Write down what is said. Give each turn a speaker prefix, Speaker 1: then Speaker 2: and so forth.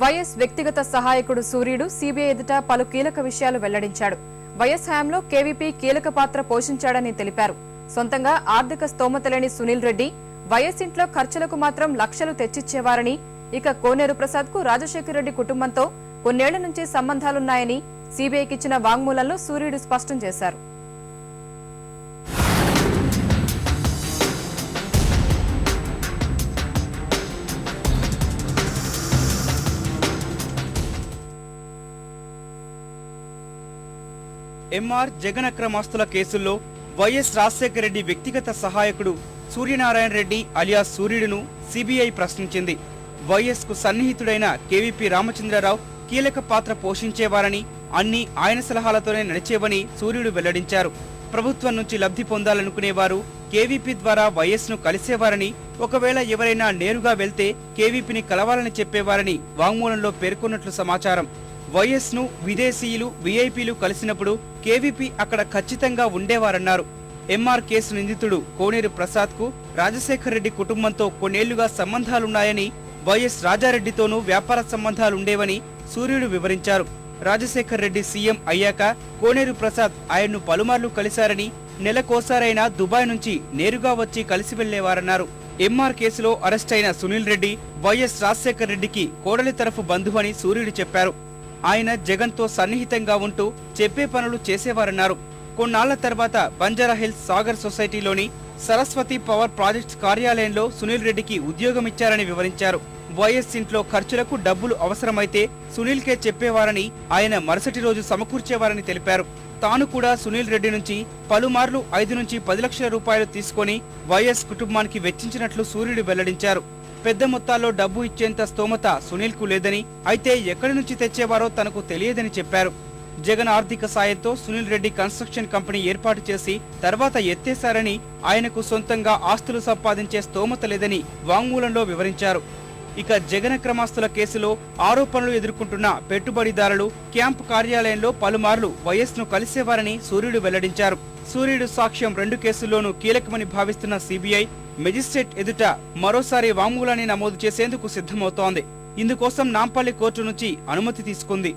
Speaker 1: YS వ్యక్తిగత సహాయకుడు సూర్యుడు సీబీఐ ఎదుట పలు కీలక విషయాలు వెల్లడించాడు. వైఎస్ హయాంలో కేవీపీ కీలక పాత్ర పోషించాడని తెలిపారు. సొంతంగా ఆర్థిక స్తోమత లేని సునీల్ రెడ్డి వైఎస్ ఇంట్లో ఖర్చులకు మాత్రం లక్షలు తెచ్చిచ్చేవారని ఇక కోనేరు ప్రసాద్కు రాజశేఖర రెడ్డి కుటుంబంతో కొన్నేళ్ళ నుంచి సంబంధాలున్నాయని సీబీఐకిచ్చిన వాంగ్మూలంలో సూర్యుడు స్పష్టం చేశారు.
Speaker 2: ఎంఆర్ జగన్ అక్రమాస్తుల కేసుల్లో వైఎస్ రాజశేఖర రెడ్డి వ్యక్తిగత సహాయకుడు సూర్యనారాయణ రెడ్డి అలియాస్ సూర్యుడును సిబిఐ ప్రశ్నించింది. వైఎస్కు సన్నిహితుడైన కేవీపీ రామచంద్రరావు కీలక పాత్ర పోషించేవారని అన్ని ఆయన సలహాలతోనే నడిచేవని సూర్యుడు వెల్లడించారు. ప్రభుత్వం నుంచి లబ్ధి పొందాలనుకునేవారు కేవీపీ ద్వారా వైఎస్ను కలిసేవారని ఒకవేళ ఎవరైనా నేరుగా వెళ్తే కేవీపీని కలవాలని చెప్పేవారని వాంగ్మూలంలో పేర్కొన్నట్లు సమాచారం. వైఎస్ను విదేశీయులు వీఐపీలు కలిసినప్పుడు కేవీపీ అక్కడ ఖచ్చితంగా ఉండేవారన్నారు. ఎంఆర్ కేసు నిందితుడు కోనేరు ప్రసాద్కు రాజశేఖర్ రెడ్డి కుటుంబంతో కొన్నేళ్ళుగా సంబంధాలున్నాయని వైఎస్ రాజారెడ్డితోనూ వ్యాపార సంబంధాలుండేవని సూర్యుడు వివరించారు. రాజశేఖర్ రెడ్డి సీఎం అయ్యాక కోనేరు ప్రసాద్ ఆయన్ను పలుమార్లు కలిశారని నెలకోసారైనా దుబాయ్ నుంచి నేరుగా వచ్చి కలిసి వెళ్ళేవారన్నారు. ఎంఆర్ కేసులో అరెస్టైన సునీల్ రెడ్డి వైఎస్ రాజశేఖర్ రెడ్డికి కోడలి తరఫు బంధువని సూర్యుడు చెప్పారు. ఆయన జగన్తో సన్నిహితంగా ఉంటూ చెప్పే పనులు చేసేవారన్నారు. కొన్నాళ్ళ తర్వాత బంజారా హిల్స్ సాగర్ సొసైటీలోని సరస్వతి పవర్ ప్రాజెక్ట్స్ కార్యాలయంలో సునీల్ రెడ్డికి ఉద్యోగమిచ్చారని వివరించారు. వైఎస్ ఇంట్లో ఖర్చులకు డబ్బులు అవసరమైతే సునీల్కే చెప్పేవారని ఆయన మరుసటి రోజు సమకూర్చేవారని తెలిపారు. తాను కూడా సునీల్ రెడ్డి నుంచి పలుమార్లు ఐదు నుంచి పది లక్షల రూపాయలు తీసుకొని వైఎస్ కుటుంబానికి వెచ్చించినట్లు సూర్యుడు వెల్లడించారు. పెద్ద మొత్తాల్లో డబ్బు ఇచ్చేంత స్తోమత సునీల్కు లేదని అయితే ఎక్కడి నుంచి తెచ్చేవారో తనకు తెలియదని చెప్పారు. జగన్ ఆర్థిక సాయంతో సునీల్ రెడ్డి కన్స్ట్రక్షన్ కంపెనీ ఏర్పాటు చేసి తర్వాత ఎత్తేశారని ఆయనకు సొంతంగా ఆస్తులు సంపాదించే స్తోమత లేదని వాంగ్మూలంలో వివరించారు. ఇక జగన్ క్రమాస్తుల కేసులో ఆరోపణలు ఎదుర్కొంటున్న పెట్టుబడిదారులు క్యాంపు కార్యాలయంలో పలుమార్లు వైఎస్ను కలిసేవారని సూర్యుడు వెల్లడించారు. సూర్యుడు సాక్ష్యం రెండు కేసుల్లోనూ కీలకమని భావిస్తున్న సిబిఐ మెజిస్ట్రేట్ ఎదుట మరోసారి వాంగ్మూలాన్ని నమోదు చేసేందుకు సిద్ధమవుతోంది. ఇందుకోసం నాంపల్లి కోర్టు నుంచి అనుమతి తీసుకుంది.